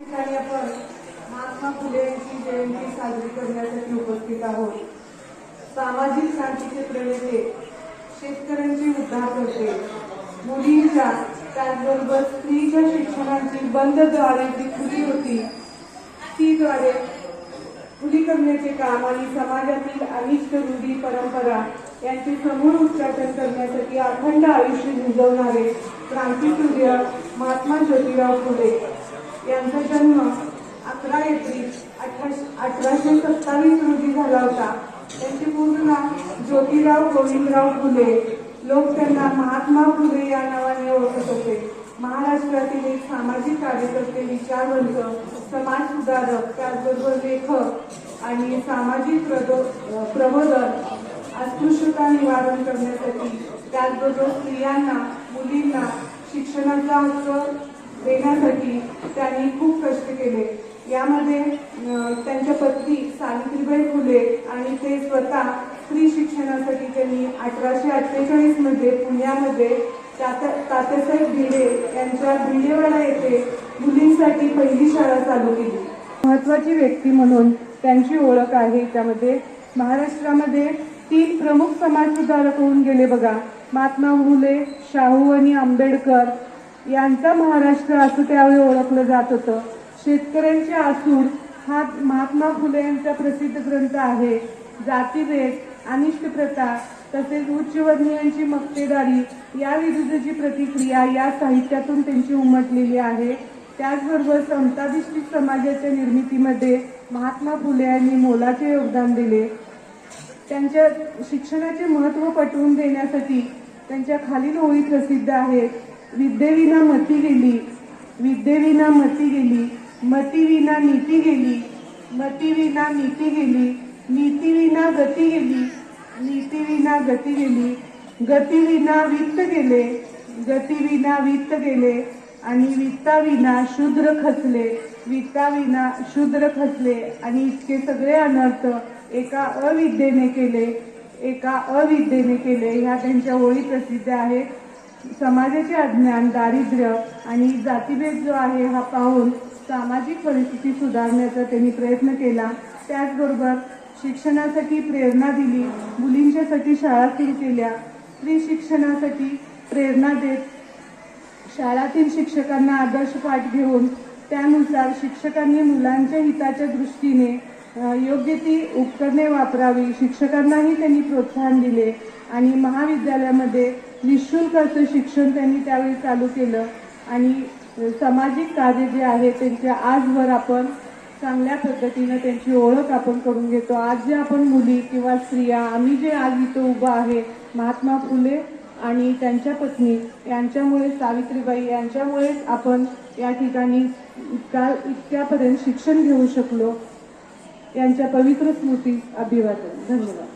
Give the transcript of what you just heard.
ठिकाणी आपण महात्मा फुले यांची जयंती साजरी करण्यासाठी उपस्थित आहोत. सामाजिक शांतीचे प्रणेते शेतकऱ्यांचे उद्धार करते मुलींच्या त्याचबरोबर स्त्रीच्या शिक्षणाची बंदद्वारे जी खुली होती तीद्वारे खुली करण्याचे काम आणि समाजातील अनिष्ट रूढी परंपरा यांचे समूळ उच्चाटन करण्यासाठी अखंड आयुष्य झिजवणारे क्रांतीसूर्य महात्मा ज्योतिराव फुले यांचा जन्म अकरा एप्रिल अठराशे अठ्ठावीस रोजी झाला होता. त्यांचे पूर्ण नाव ज्योतिराव गोविंदराव फुले. लोक त्यांना महात्मा फुले या नावाने ओळखत होते. महाराष्ट्रातील एक सामाजिक कार्यकर्ते विचारवंत समाज सुधारक त्याचबरोबर लेखक आणि सामाजिक प्रदो- प्रबोधन अस्पृश्यता निवारण करण्यासाठी त्याचबरोबर स्त्रियांना मुलींना शिक्षणाचा हक्क देण्यासाठी त्यांनी खूप कष्ट केले. यामध्ये त्यांच्या पत्नी सावित्रीबाई फुले आणि ते स्वतः स्त्री शिक्षणासाठी त्यांनी अठराशे अठ्ठेचाळीसमध्ये पुण्यामध्ये तात्या- तात्यासाहेब भिडे यांच्या भिडेवाडा येथे मुलींसाठी पहिली शाळा चालू केली. महत्वाची व्यक्ती म्हणून त्यांची ओळख आहे. त्यामध्ये महाराष्ट्रामध्ये तीन प्रमुख समाजसुधारक होऊन गेले बघा. महात्मा फुले शाहू आणि आंबेडकर यांचा महाराष्ट्र असं त्यावेळी ओळखलं जात होतं. शेतकऱ्यांचे आसूड हा महात्मा फुले यांचा प्रसिद्ध ग्रंथ आहे. जातीभेद अनिष्ट प्रथा तसेच उच्चवर्णीयांची मक्तेदारी या विरुद्धची प्रतिक्रिया या साहित्यातून त्यांची उमटलेली आहे. त्याचबरोबर समताधिष्ठित समाजाच्या निर्मितीमध्ये महात्मा फुले यांनी मोलाचे योगदान दिले. त्यांच्या शिक्षणाचे महत्त्व पटवून देण्यासाठी त्यांच्या खालील ओळी प्रसिद्ध आहेत. विद्येविना मती गेली विद्येविना मती गेली मतीविना नीती गेली मतीविना नीती गेली नीतीविना गती गेली नीतीविना गती गेली गतीविना वित्त गेले गतीविना वित्त गेले आणि वित्ताविना शूद्र खचले वित्ताविना शूद्र खचले आणि इतके सगळे अनर्थ एका अविद्येने केले एका अविद्येने केले. ह्या त्यांच्या ओळी प्रसिद्ध आहेत. समाजाचे अज्ञान दारिद्र्य आणि जातीभेद जो आहे हा पाहून सामाजिक परिस्थिती सुधारण्याचा त्यांनी प्रयत्न केला. त्याचबरोबर शिक्षणासाठी प्रेरणा दिली. मुलींच्यासाठी शाळा सुरू केल्या. स्त्री शिक्षणासाठी प्रेरणा देत शाळातील शिक्षकांना आदर्श पाठ घेऊन त्यानुसार शिक्षकांनी मुलांच्या हिताच्या दृष्टीने योग्य ती उपकरणे वापरावी शिक्षकांनाही त्यांनी प्रोत्साहन दिले आणि महाविद्यालयामध्ये निशुल्क असं शिक्षण त्यांनी त्यावेळी चालू केलं. आणि सामाजिक कार्य जे आहे त्यांच्या आजवर आपण चांगल्या पद्धतीनं त्यांची ओळख आपण करून घेतो. आज जे आपण मुली किंवा स्त्रिया आम्ही जे आज इथं उभं आहे महात्मा फुले आणि त्यांच्या पत्नी यांच्यामुळे सावित्रीबाई यांच्यामुळेच आपण या ठिकाणी इतका इतक्यापर्यंत शिक्षण घेऊ शकलो. यांच्या पवित्र स्मृती अभिवादन. धन्यवाद.